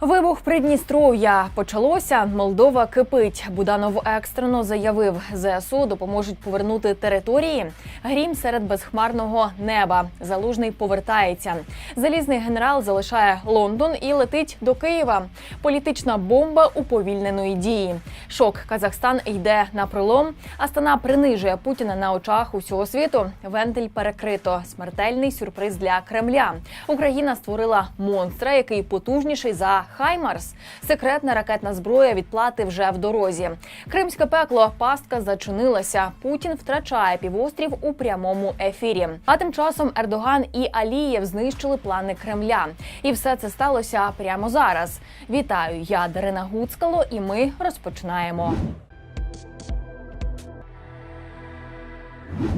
Вибух Придністров'я почалося. Молдова кипить. Буданов екстрено заявив, ЗСУ допоможуть повернути території. Грім серед безхмарного неба. Залужний повертається. Залізний генерал залишає Лондон і летить до Києва. Політична бомба уповільненої дії. Шок Казахстан йде на пролом. Астана принижує Путіна на очах усього світу. Вентиль перекрито. Смертельний сюрприз для Кремля. Україна створила монстра, який потужніший за Хаймарс. Секретна ракетна зброя відплати вже в дорозі. Кримське пекло пастка зачинилася. Путін втрачає півострів у прямому ефірі. А тим часом Ердоган і Алієв знищили плани Кремля. І все це сталося прямо зараз. Вітаю, я Дарина Гуцкало, і ми розпочинаємо.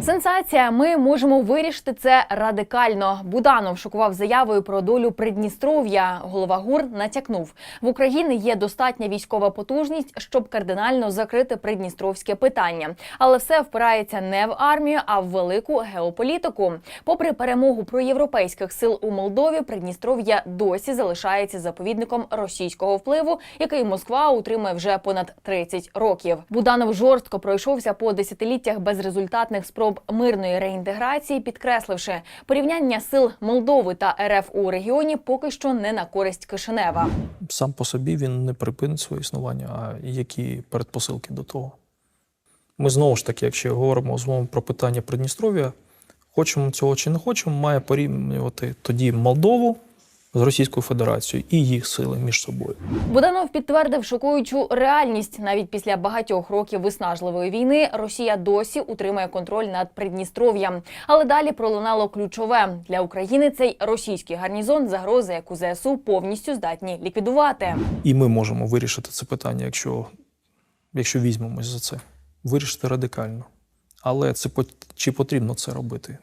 Сенсація. Ми можемо вирішити це радикально. Буданов шокував заявою про долю Придністров'я. Голова ГУР натякнув: в Україні є достатня військова потужність, щоб кардинально закрити придністровське питання. Але все впирається не в армію, а в велику геополітику. Попри перемогу проєвропейських сил у Молдові, Придністров'я досі залишається заповідником російського впливу, який Москва утримує вже понад 30 років. Буданов жорстко пройшовся по десятиліттях безрезультатних спроб мирної реінтеграції, підкресливши порівняння сил Молдови та РФ у регіоні поки що не на користь Кишинева. Сам по собі він не припинить своє існування, а які передпосилки до того. Ми знову ж таки, якщо говоримо з вами про питання Придністров'я, хочемо цього чи не хочемо, має порівнювати тоді Молдову з Російською Федерацією і їх сили між собою. Буданов підтвердив шокуючу реальність. Навіть після багатьох років виснажливої війни Росія досі утримує контроль над Придністров'ям. Але далі пролунало ключове для України. Цей російський гарнізон загроза, яку ЗСУ повністю здатні ліквідувати. І ми можемо вирішити це питання, якщо, якщо візьмемось за це. Вирішити радикально. Але це чи потрібно це робити?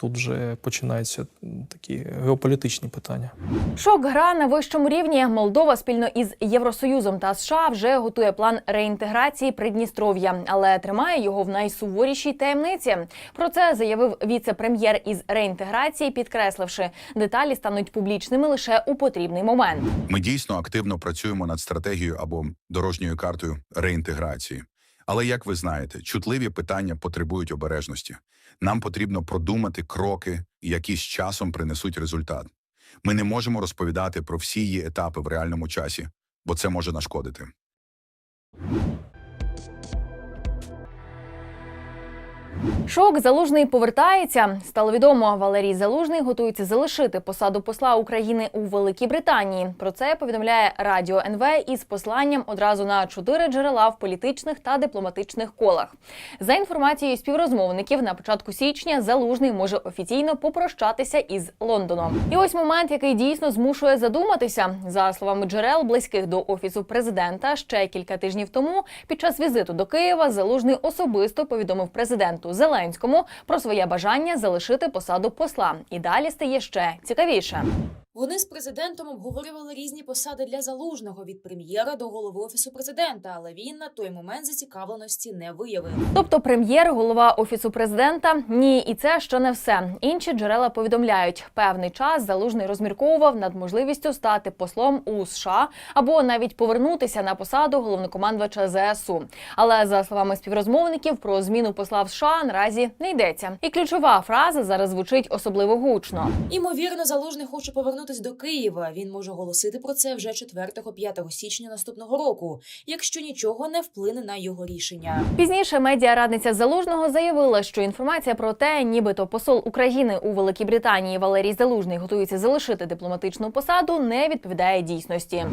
Тут вже починаються такі геополітичні питання. Шок гра на вищому рівні. Молдова спільно із Євросоюзом та США вже готує план реінтеграції Придністров'я, але тримає його в найсуворішій таємниці. Про це заявив віце-прем'єр із реінтеграції, підкресливши, деталі стануть публічними лише у потрібний момент. Ми дійсно активно працюємо над стратегією або дорожньою картою реінтеграції. Але як ви знаєте, чутливі питання потребують обережності. Нам потрібно продумати кроки, які з часом принесуть результат. Ми не можемо розповідати про всі її етапи в реальному часі, бо це може нашкодити. Шок залужний повертається. Стало відомо, Валерій Залужний готується залишити посаду посла України у Великій Британії. Про це повідомляє Радіо НВ із посланням одразу на чотири джерела в політичних та дипломатичних колах. За інформацією співрозмовників, на початку січня залужний може офіційно попрощатися із Лондоном. І ось момент, який дійсно змушує задуматися. За словами джерел близьких до офісу президента, ще кілька тижнів тому під час візиту до Києва залужний особисто повідомив президенту Зеленському про своє бажання залишити посаду посла. І далі стає ще цікавіше. Вони з президентом обговорювали різні посади для залужного від прем'єра до голови офісу президента, але він на той момент зацікавленості не виявив. Тобто, прем'єр, голова офісу президента. Ні, і це ще не все. Інші джерела повідомляють, певний час залужний розмірковував над можливістю стати послом у США або навіть повернутися на посаду головнокомандувача ЗСУ. Але за словами співрозмовників, про зміну посла в США наразі не йдеться. І ключова фраза зараз звучить особливо гучно. Імовірно, залужний хоче повернутися до Києва. Він може оголосити про це вже 4-5 січня наступного року, якщо нічого не вплине на його рішення. Пізніше медіарадниця Залужного заявила, що інформація про те, нібито посол України у Великій Британії Валерій Залужний готується залишити дипломатичну посаду, не відповідає дійсності.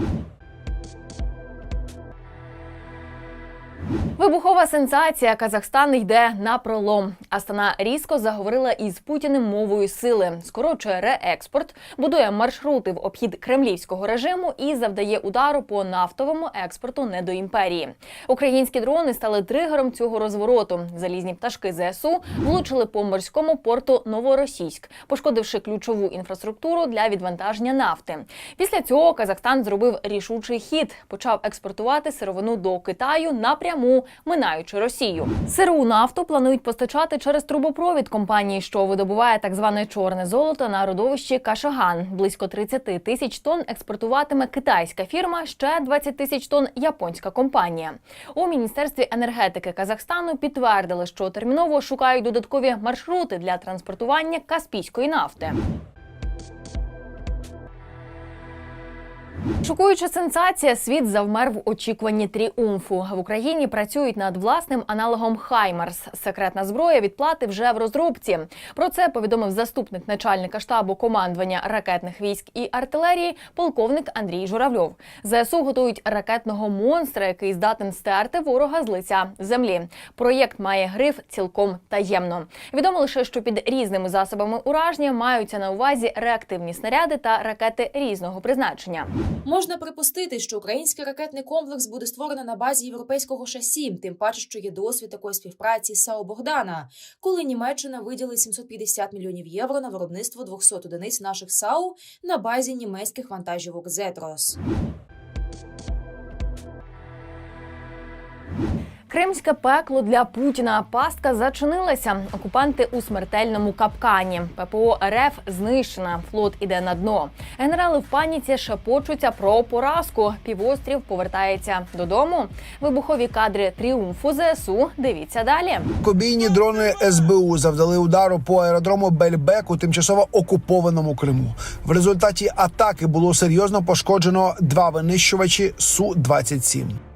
Вибухова сенсація. Казахстан йде на пролом. Астана різко заговорила із Путіним мовою сили, скорочує реекспорт, будує маршрути в обхід кремлівського режиму і завдає удару по нафтовому експорту недоімперії. Українські дрони стали тригером цього розвороту. Залізні пташки ЗСУ влучили по морському порту Новоросійськ, пошкодивши ключову інфраструктуру для відвантаження нафти. Після цього Казахстан зробив рішучий хід, почав експортувати сировину до Китаю напряму минаючи Росію. Сиру нафту планують постачати через трубопровід компанії, що видобуває так зване чорне золото на родовищі Кашаган. Близько 30 тисяч тонн експортуватиме китайська фірма, ще 20 тисяч тонн японська компанія. У міністерстві енергетики Казахстану підтвердили, що терміново шукають додаткові маршрути для транспортування каспійської нафти. Шокуюча сенсація, світ завмер в очікуванні тріумфу. В Україні працюють над власним аналогом Хаймарс. Секретна зброя відплати вже в розробці. Про це повідомив заступник начальника штабу командування ракетних військ і артилерії, полковник Андрій Журавльов. ЗСУ готують ракетного монстра, який здатен стерти ворога з лиця землі. Проєкт має гриф цілком таємно. Відомо лише, що під різними засобами ураження маються на увазі реактивні снаряди та ракети різного призначення. Можна припустити, що український ракетний комплекс буде створено на базі європейського шасі, тим паче, що є досвід такої співпраці з САО Богдана, коли Німеччина виділила 750 мільйонів євро на виробництво 200 одиниць наших САУ на базі німецьких вантажівок Зетрос. Кримське пекло для Путіна. Пастка зачинилася. Окупанти у смертельному капкані. ППО РФ знищена. Флот іде на дно. Генерали в паніці шепочуться про поразку. Півострів повертається додому. Вибухові кадри тріумфу ЗСУ. Дивіться далі. Кобійні дрони СБУ завдали удару по аеродрому Бельбек у тимчасово окупованому Криму. В результаті атаки було серйозно пошкоджено два винищувачі су 27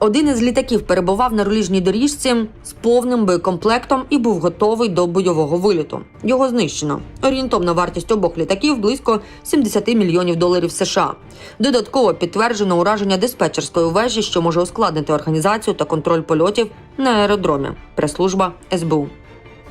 Один із літаків перебував на руліжній доріжці з повним боєкомплектом і був готовий до бойового виліту. Його знищено. Орієнтовна вартість обох літаків близько 70 мільйонів доларів США. Додатково підтверджено ураження диспетчерської вежі, що може ускладнити організацію та контроль польотів на аеродромі. Прес-служба СБУ.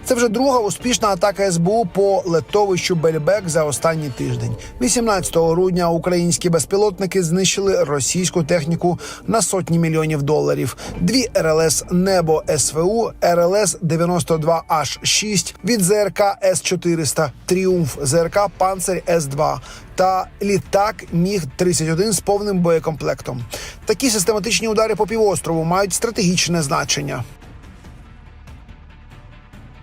Це вже друга успішна атака СБУ по летовищу Бельбек за останній тиждень. 18 грудня українські безпілотники знищили російську техніку на сотні мільйонів доларів. Дві РЛС Небо СВУ, РЛС 92 h 6 від ЗРК С 400 Тріумф ЗРК Панцирь С 2 та літак Міг 31 з повним боєкомплектом. Такі систематичні удари по півострову мають стратегічне значення.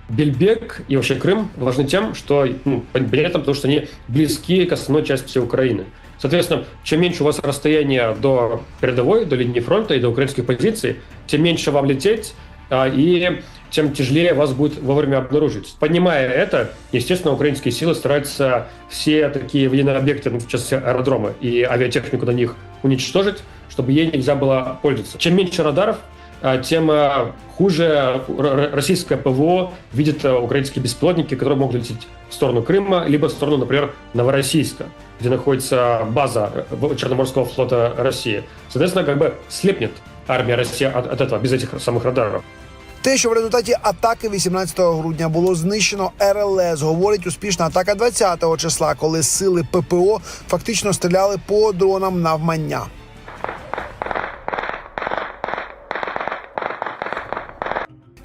Бельбек и вообще Крым важны тем, что ну, понятно, потому что они близки к основной части Украины. Соответственно, чем меньше у вас расстояние до передовой, до линии фронта и до украинских позиций, тем меньше вам лететь, а, и тем тяжелее вас будет вовремя обнаружить. Понимая это, естественно, украинские силы стараются все такие военные объекты, ну, в частности аэродромы и авиатехнику на них уничтожить, чтобы ей нельзя было пользоваться. Чем меньше радаров, тем а, хуже р- р- российское ПВО видит а, украинские беспилотники, которые могут лететь в сторону Крыма, либо в сторону, например, Новороссийска, где находится база э, Черноморского флота России. Соответственно, как бы слепнет армия России от, от этого, без этих самых радаров. Те, що в результаті атаки 18 грудня було знищено РЛС, говорить успішна атака 20 числа, коли сили ППО фактично стріляли по дронам навмання.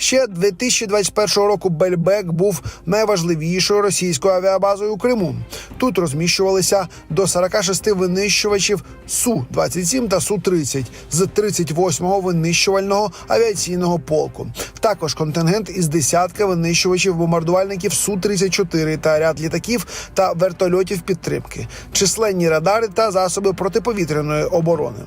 Ще 2021 року Бельбек був найважливішою російською авіабазою у Криму. Тут розміщувалися до 46 винищувачів су 27 та су 30 з 38-го винищувального авіаційного полку. Також контингент із десятка винищувачів бомбардувальників су 34 та ряд літаків та вертольотів підтримки, численні радари та засоби протиповітряної оборони.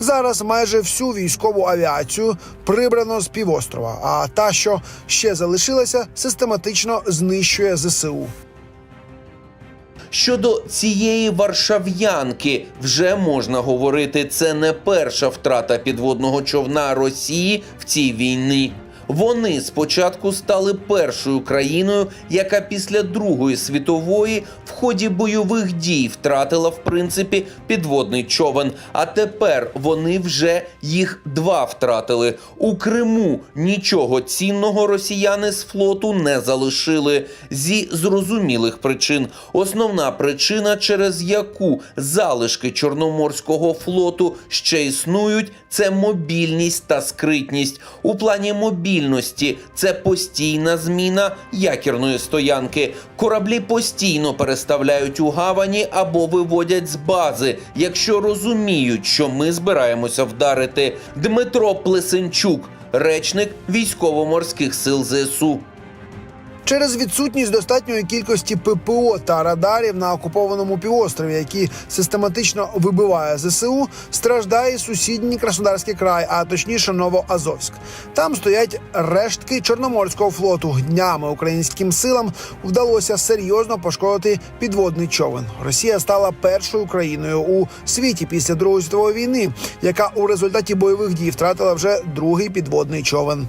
Зараз майже всю військову авіацію прибрано з півострова. А та, що ще залишилася, систематично знищує ЗСУ. Щодо цієї варшав'янки вже можна говорити, це не перша втрата підводного човна Росії в цій війні. Вони спочатку стали першою країною, яка після Другої світової в ході бойових дій втратила в принципі підводний човен. А тепер вони вже їх два втратили. У Криму нічого цінного росіяни з флоту не залишили зі зрозумілих причин. Основна причина, через яку залишки Чорноморського флоту ще існують, це мобільність та скритність. У плані мобільності це постійна зміна якірної стоянки. Кораблі постійно переставляють у гавані або виводять з бази, якщо розуміють, що ми збираємося вдарити. Дмитро Плесенчук. речник військово-морських сил ЗСУ. Через відсутність достатньої кількості ППО та радарів на окупованому півострові, які систематично вибиває ЗСУ, страждає сусідній Краснодарський край, а точніше Новоазовськ. Там стоять рештки Чорноморського флоту. Днями українським силам вдалося серйозно пошкодити підводний човен. Росія стала першою країною у світі після Другої світової війни, яка у результаті бойових дій втратила вже другий підводний човен.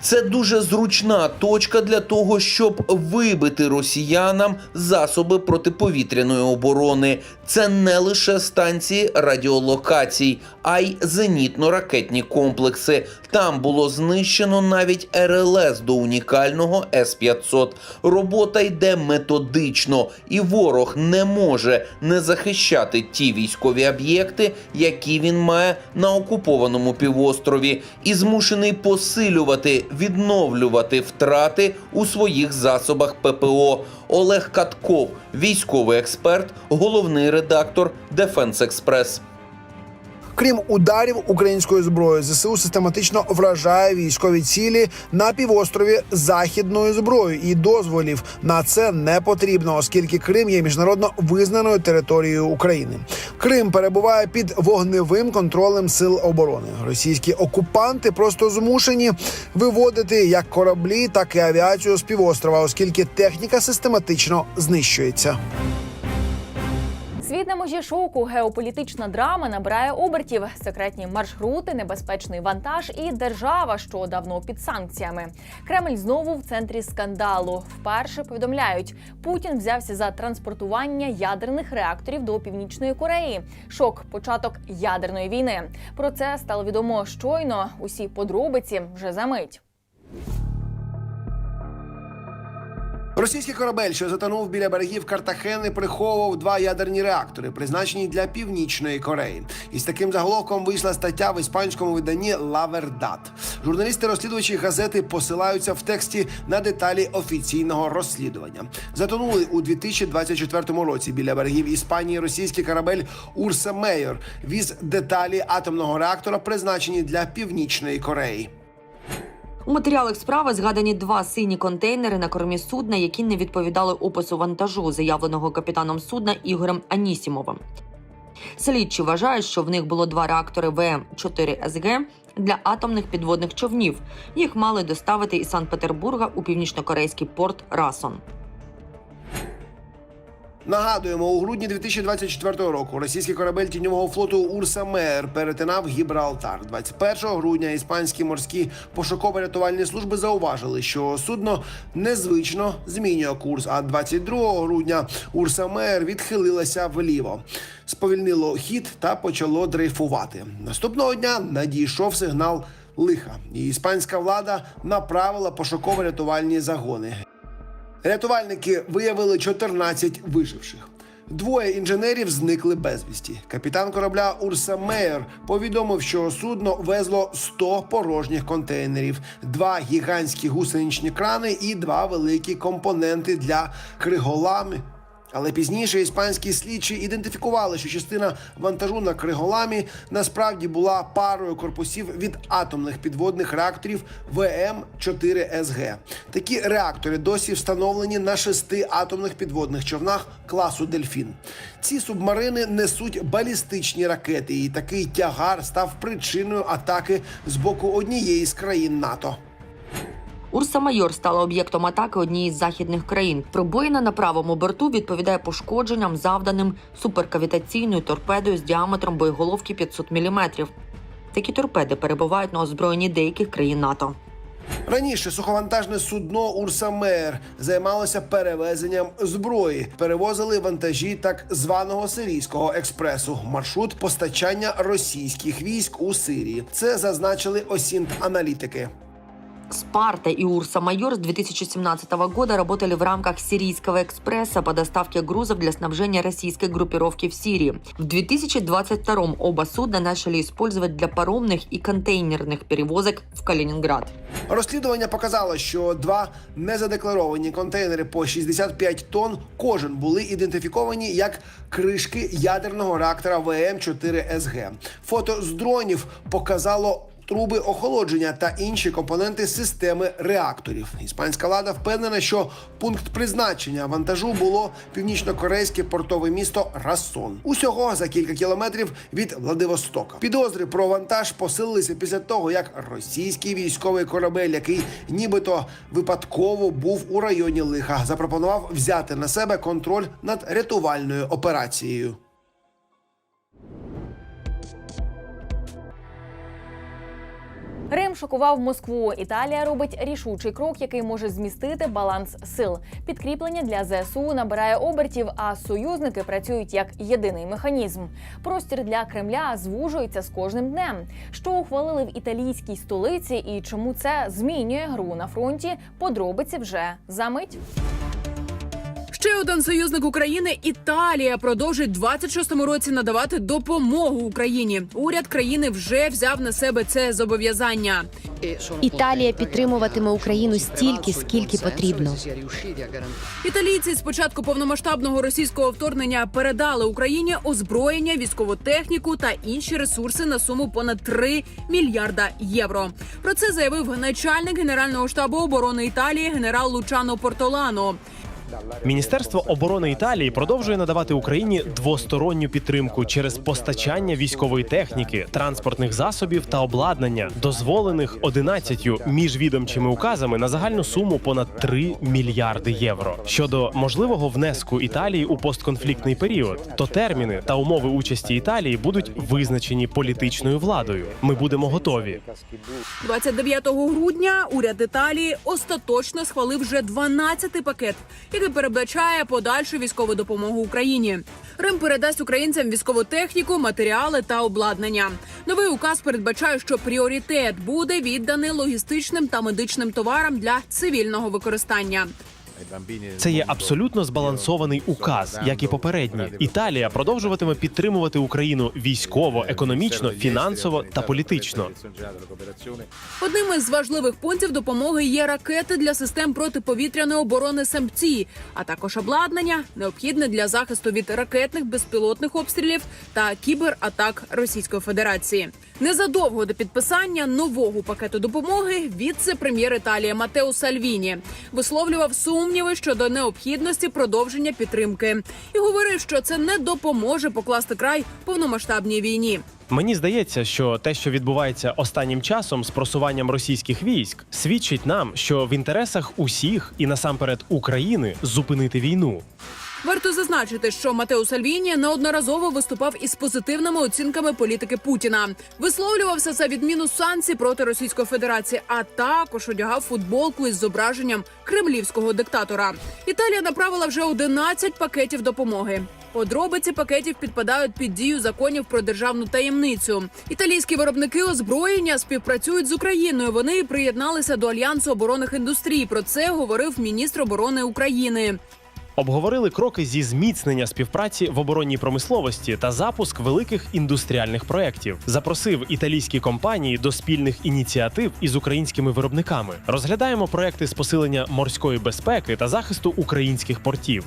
Це дуже зручна точка для того, щоб вибити росіянам засоби протиповітряної оборони. Це не лише станції радіолокацій, а й зенітно-ракетні комплекси. Там було знищено навіть РЛС до унікального С-500. Робота йде методично, і ворог не може не захищати ті військові об'єкти, які він має на окупованому півострові, і змушений посилювати, відновлювати втрати у своїх засобах ППО. Олег Катков, військовий експерт, головний редактор Дефенс Експрес. Крім ударів українською зброєю, ЗСУ систематично вражає військові цілі на півострові західною зброєю, і дозволів на це не потрібно, оскільки Крим є міжнародно визнаною територією України. Крим перебуває під вогневим контролем сил оборони. Російські окупанти просто змушені виводити як кораблі, так і авіацію з півострова, оскільки техніка систематично знищується. Світ на межі шоку, геополітична драма набирає обертів, секретні маршрути, небезпечний вантаж і держава, що давно під санкціями. Кремль знову в центрі скандалу. Вперше повідомляють, Путін взявся за транспортування ядерних реакторів до північної Кореї. Шок, початок ядерної війни. Про це стало відомо щойно. Усі подробиці вже за мить. Російський корабель, що затонув біля берегів Картахени, приховував два ядерні реактори, призначені для північної Кореї. І з таким заголовком вийшла стаття в іспанському виданні «Ла Вердат». Журналісти-розслідувачі газети посилаються в тексті на деталі офіційного розслідування. Затонули у 2024 році біля берегів Іспанії російський корабель Урса Мейор віз деталі атомного реактора, призначені для північної Кореї. У матеріалах справи згадані два сині контейнери на кормі судна, які не відповідали опису вантажу, заявленого капітаном судна Ігорем Анісімовим. Слідчі вважають, що в них було два реактори ВМ-4 СГ для атомних підводних човнів. Їх мали доставити із Санкт-Петербурга у північнокорейський порт Расон. Нагадуємо, у грудні 2024 року російський корабель тіньового флоту Урса Мер перетинав Гібралтар. 21 грудня іспанські морські пошуково-рятувальні служби зауважили, що судно незвично змінює курс. А 22 грудня Урса Мер відхилилася вліво, сповільнило хід та почало дрейфувати. Наступного дня надійшов сигнал лиха, і іспанська влада направила пошуково-рятувальні загони. Рятувальники виявили 14 виживших. Двоє інженерів зникли безвісті. Капітан корабля Урса Мейер повідомив, що судно везло 100 порожніх контейнерів, два гігантські гусеничні крани і два великі компоненти для криголами. Але пізніше іспанські слідчі ідентифікували, що частина вантажу на криголамі насправді була парою корпусів від атомних підводних реакторів ВМ-4СГ. Такі реактори досі встановлені на шести атомних підводних човнах класу Дельфін. Ці субмарини несуть балістичні ракети, і такий тягар став причиною атаки з боку однієї з країн НАТО. Урса Майор стала об'єктом атаки однієї з західних країн. Пробоїна на правому борту відповідає пошкодженням, завданим суперкавітаційною торпедою з діаметром боєголовки 500 мм. Такі торпеди перебувають на озброєнні деяких країн НАТО. Раніше суховантажне судно Урса Мер займалося перевезенням зброї, перевозили вантажі так званого сирійського експресу, маршрут постачання російських військ у Сирії. Це зазначили осінт аналітики. Спарта и Урса Майор с 2017 года работали в рамках Сирийского экспресса по доставке грузов для снабжения российской группировки в Сирии. В 2022 оба судна начали использовать для паромных и контейнерных перевозок в Калининград. Розслідування показало, що два незадекларовані контейнери по 65 тонн кожен були ідентифіковані як кришки ядерного реактора ВМ-4 СГ. Фото з дронів показало труби охолодження та інші компоненти системи реакторів. Іспанська влада впевнена, що пункт призначення вантажу було північно-корейське портове місто Расон. Усього за кілька кілометрів від Владивостока. Підозри про вантаж посилилися після того, як російський військовий корабель, який нібито випадково був у районі лиха, запропонував взяти на себе контроль над рятувальною операцією. Рим шокував Москву. Італія робить рішучий крок, який може змістити баланс сил. Підкріплення для ЗСУ набирає обертів, а союзники працюють як єдиний механізм. Простір для Кремля звужується з кожним днем. Що ухвалили в італійській столиці і чому це змінює гру на фронті? Подробиці вже за мить. Ще один союзник України Італія продовжить 26-му році надавати допомогу Україні. Уряд країни вже взяв на себе це зобов'язання. Італія підтримуватиме Україну стільки, скільки потрібно. Італійці з початку повномасштабного російського вторгнення передали Україні озброєння, військову техніку та інші ресурси на суму понад 3 мільярда євро. Про це заявив начальник генерального штабу оборони Італії генерал Лучано Портолано. Міністерство оборони Італії продовжує надавати Україні двосторонню підтримку через постачання військової техніки, транспортних засобів та обладнання, дозволених 11 міжвідомчими указами на загальну суму понад 3 мільярди євро. Щодо можливого внеску Італії у постконфліктний період, то терміни та умови участі Італії будуть визначені політичною владою. Ми будемо готові. 29 грудня уряд Італії остаточно схвалив вже 12-й пакет, який передбачає подальшу військову допомогу Україні. Рим передасть українцям військову техніку, матеріали та обладнання. Новий указ передбачає, що пріоритет буде відданий логістичним та медичним товарам для цивільного використання. Це є абсолютно збалансований указ, як і попередні. Італія продовжуватиме підтримувати Україну військово, економічно, фінансово та політично. Одним із важливих пунктів допомоги є ракети для систем протиповітряної оборони самці, а також обладнання, необхідне для захисту від ракетних безпілотних обстрілів та кібератак Російської Федерації. Незадовго до підписання нового пакету допомоги віце-прем'єр Італії Матео Сальвіні висловлював сумніви щодо необхідності продовження підтримки і говорив, що це не допоможе покласти край повномасштабній війні. Мені здається, що те, що відбувається останнім часом з просуванням російських військ, свідчить нам, що в інтересах усіх і насамперед України зупинити війну. Варто зазначити, що Матео Сальвіні неодноразово виступав із позитивними оцінками політики Путіна, висловлювався за відміну санкцій проти Російської Федерації, а також одягав футболку із зображенням кремлівського диктатора. Італія направила вже 11 пакетів допомоги. Подробиці пакетів підпадають під дію законів про державну таємницю. Італійські виробники озброєння співпрацюють з Україною. Вони приєдналися до альянсу оборонних індустрій. Про це говорив міністр оборони України. Обговорили кроки зі зміцнення співпраці в оборонній промисловості та запуск великих індустріальних проєктів. Запросив італійські компанії до спільних ініціатив із українськими виробниками. Розглядаємо проекти з посилення морської безпеки та захисту українських портів.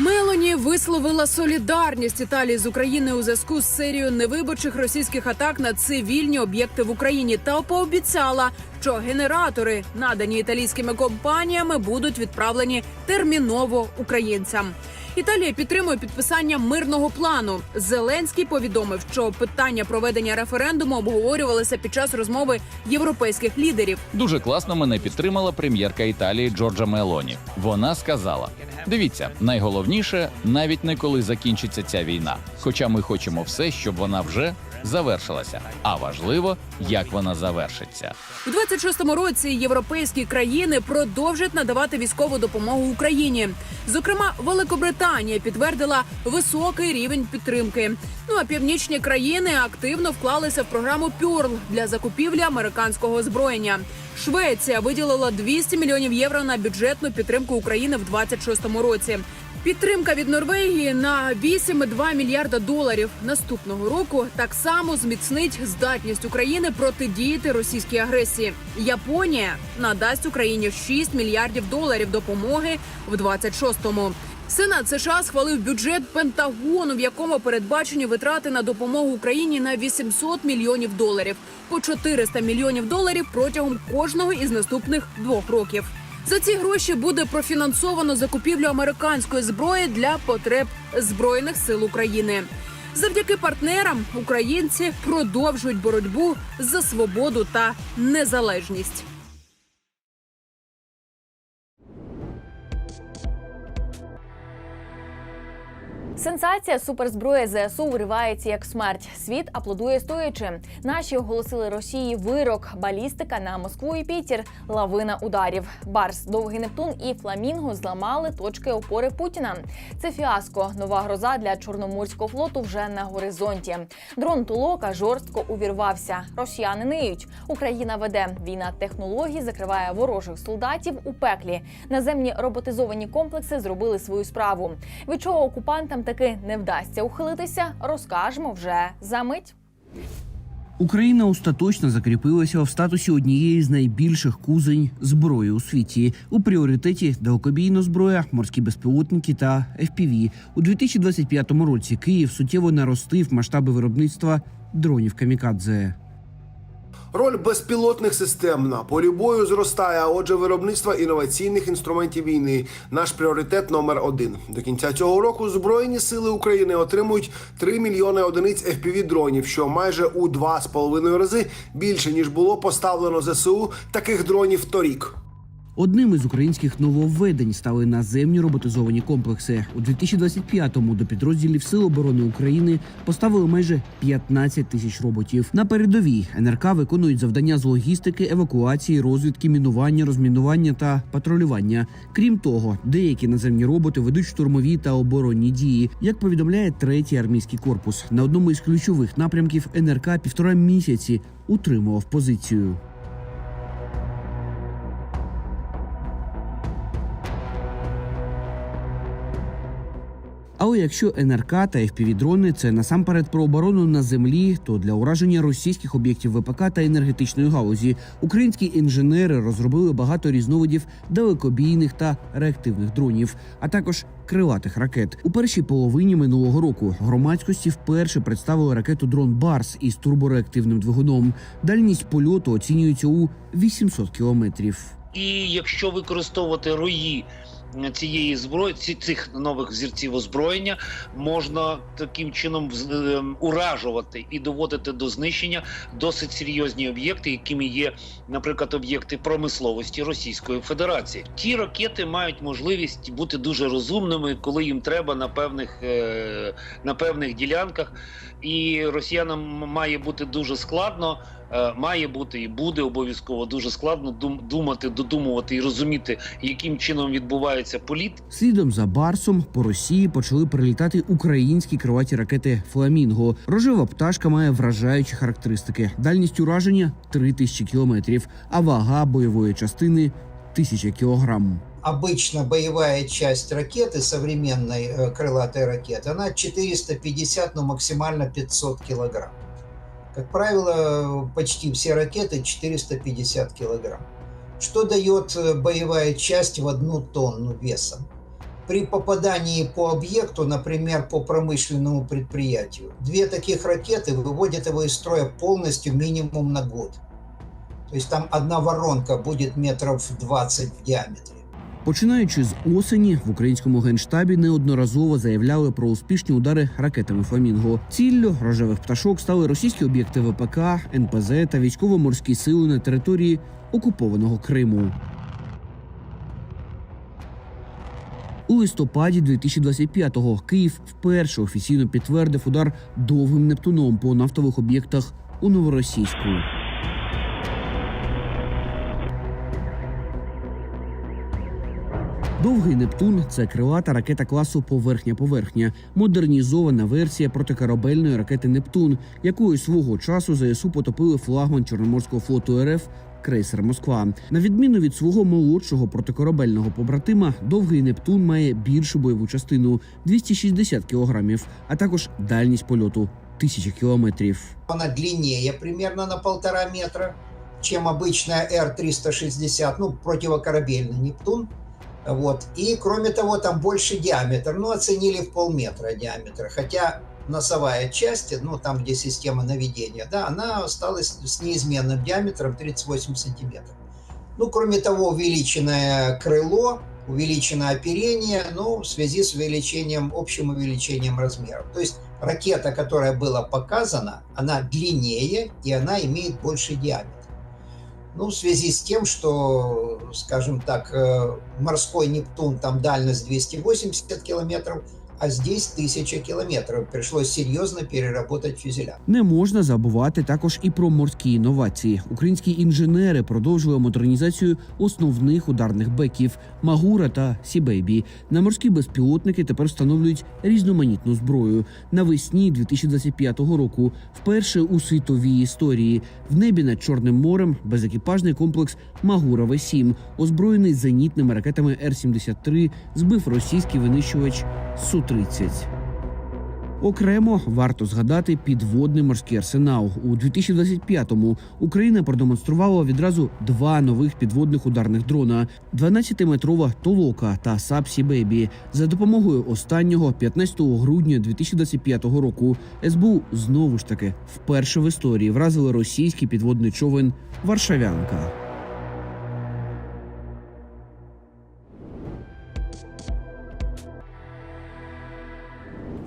Мелоні висловила солідарність Італії з Україною у зв'язку з серією невиборчих російських атак на цивільні об'єкти в Україні та пообіцяла, що генератори, надані італійськими компаніями, будуть відправлені терміново українцям. Італія підтримує підписання мирного плану. Зеленський повідомив, що питання проведення референдуму обговорювалися під час розмови європейських лідерів. Дуже класно мене підтримала прем'єрка Італії Джорджа Мелоні. Вона сказала: дивіться, найголовніше навіть не коли закінчиться ця війна. Хоча ми хочемо все, щоб вона вже завершилася. А важливо, як вона завершиться. У 26-му році європейські країни продовжать надавати військову допомогу Україні. Зокрема, Великобританія підтвердила високий рівень підтримки. Ну а північні країни активно вклалися в програму Пюрл для закупівлі американського озброєння. Швеція виділила 200 мільйонів євро на бюджетну підтримку України в 26-му році. Підтримка від Норвегії на 8,2 мільярда доларів наступного року так само зміцнить здатність України протидіяти російській агресії. Японія надасть Україні 6 мільярдів доларів допомоги в 26-му. Сенат США схвалив бюджет Пентагону, в якому передбачені витрати на допомогу Україні на 800 мільйонів доларів, по 400 мільйонів доларів протягом кожного із наступних двох років. За ці гроші буде профінансовано закупівлю американської зброї для потреб збройних сил України. Завдяки партнерам українці продовжують боротьбу за свободу та незалежність. Сенсація суперзброя ЗСУ виривається як смерть. Світ аплодує стоячи. Наші оголосили Росії вирок, балістика на Москву і Пітер, лавина ударів. Барс, довгий Нептун і Фламінго зламали точки опори Путіна. Це фіаско. Нова гроза для Чорноморського флоту вже на горизонті. Дрон Тулока жорстко увірвався. Росіяни ниють. Україна веде війна технологій, закриває ворожих солдатів у пеклі. Наземні роботизовані комплекси зробили свою справу. Від чого окупантам таки не вдасться ухилитися, розкажемо вже за мить. Україна остаточно закріпилася в статусі однієї з найбільших кузень зброї у світі. У пріоритеті далекобійна зброя, морські безпілотники та FPV. У 2025 році Київ суттєво наростив масштаби виробництва дронів камікадзе. Роль безпілотних систем на полі бою зростає. А отже, виробництво інноваційних інструментів війни наш пріоритет номер один. До кінця цього року збройні сили України отримують 3 мільйони одиниць fpv дронів, що майже у 2,5 рази більше ніж було поставлено ЗСУ таких дронів торік. Одним із українських нововведень стали наземні роботизовані комплекси. У 2025-му до підрозділів Сил оборони України поставили майже 15 тисяч роботів. На передовій НРК виконують завдання з логістики, евакуації, розвідки, мінування, розмінування та патрулювання. Крім того, деякі наземні роботи ведуть штурмові та оборонні дії. Як повідомляє третій армійський корпус, на одному із ключових напрямків НРК півтора місяці утримував позицію. Але якщо НРК та FPV-дрони – це насамперед про оборону на землі, то для ураження російських об'єктів ВПК та енергетичної галузі українські інженери розробили багато різновидів далекобійних та реактивних дронів, а також крилатих ракет. У першій половині минулого року громадськості вперше представили ракету дрон Барс із турбореактивним двигуном. Дальність польоту оцінюється у 800 кілометрів. І якщо використовувати рої цієї зброї, цих нових зірців озброєння, можна таким чином з- е, уражувати і доводити до знищення досить серйозні об'єкти, якими є, наприклад, об'єкти промисловості Російської Федерації. Ті ракети мають можливість бути дуже розумними, коли їм треба на певних е, на певних ділянках, і росіянам має бути дуже складно. е, Має бути і буде обов'язково дуже складно дум- думати, додумувати і розуміти, яким чином відбувається політ Слідом за Барсом по Росії почали прилітати українські крилаті ракети Фламінго. Рожева пташка має вражаючі характеристики: дальність ураження 3000 кілометрів, а вага бойової частини 1000 кілограм. обычно боевая часть ракеты, современной э, крылатой ракеты, она 450, но максимально 500 килограмм. Как правило, почти все ракеты 450 килограмм. Что дает э, боевая часть в одну тонну весом? При попадании по объекту, например, по промышленному предприятию, две таких ракеты выводят его из строя полностью минимум на год. То есть там одна воронка будет метров 20 в диаметре. Починаючи з осені, в українському генштабі неодноразово заявляли про успішні удари ракетами Фламінго. Ціллю рожевих пташок стали російські об'єкти ВПК, НПЗ та військово-морські сили на території окупованого Криму. У листопаді 2025-го Київ вперше офіційно підтвердив удар довгим Нептуном по нафтових об'єктах у Новоросійську. Довгий Нептун це крилата ракета класу поверхня-поверхня, модернізована версія протикорабельної ракети Нептун, якою свого часу ЗСУ потопили флагман Чорноморського флоту РФ крейсер Москва. На відміну від свого молодшого протикорабельного побратима, довгий Нептун має більшу бойову частину 260 кілограмів, а також дальність польоту 1000 кілометрів. Она длиннее примерно на полтора метра, чем обычная Р-360, ну, противокорабельный Нептун. Вот. И, кроме того, там больше диаметр. Ну, оценили в полметра диаметр. Хотя носовая часть, ну, там, где система наведения, да, она осталась с неизменным диаметром 38 сантиметров. Ну, кроме того, увеличенное крыло, увеличено оперение, ну, в связи с увеличением, общим увеличением размеров. То есть ракета, которая была показана, она длиннее и она имеет больше диаметр. Ну, в связи с тем, что, скажем так, э, морской Нептун, там дальность 280 километров, а здесь 1000 километров. Пришлось серьезно переработать фюзеляж. Не можна забувати також і про морські інновації. Українські інженери продовжили модернізацію основних ударних беків Магура та Сібейбі. На морські безпілотники тепер встановлюють різноманітну зброю. Навесні 2025 року, вперше у світовій історії, в небі над Чорним морем безекіпажний комплекс Магура В-7, озброєний зенітними ракетами Р-73, збив російський винищувач Су-30. Окремо варто згадати підводний морський арсенал. У 2025-му Україна продемонструвала відразу два нових підводних ударних дрона: 12-метрова Толока та Сапсі Бебі. За допомогою останнього, 15 грудня 2025 року, СБУ знову ж таки вперше в історії вразили російський підводний човен Варшавянка.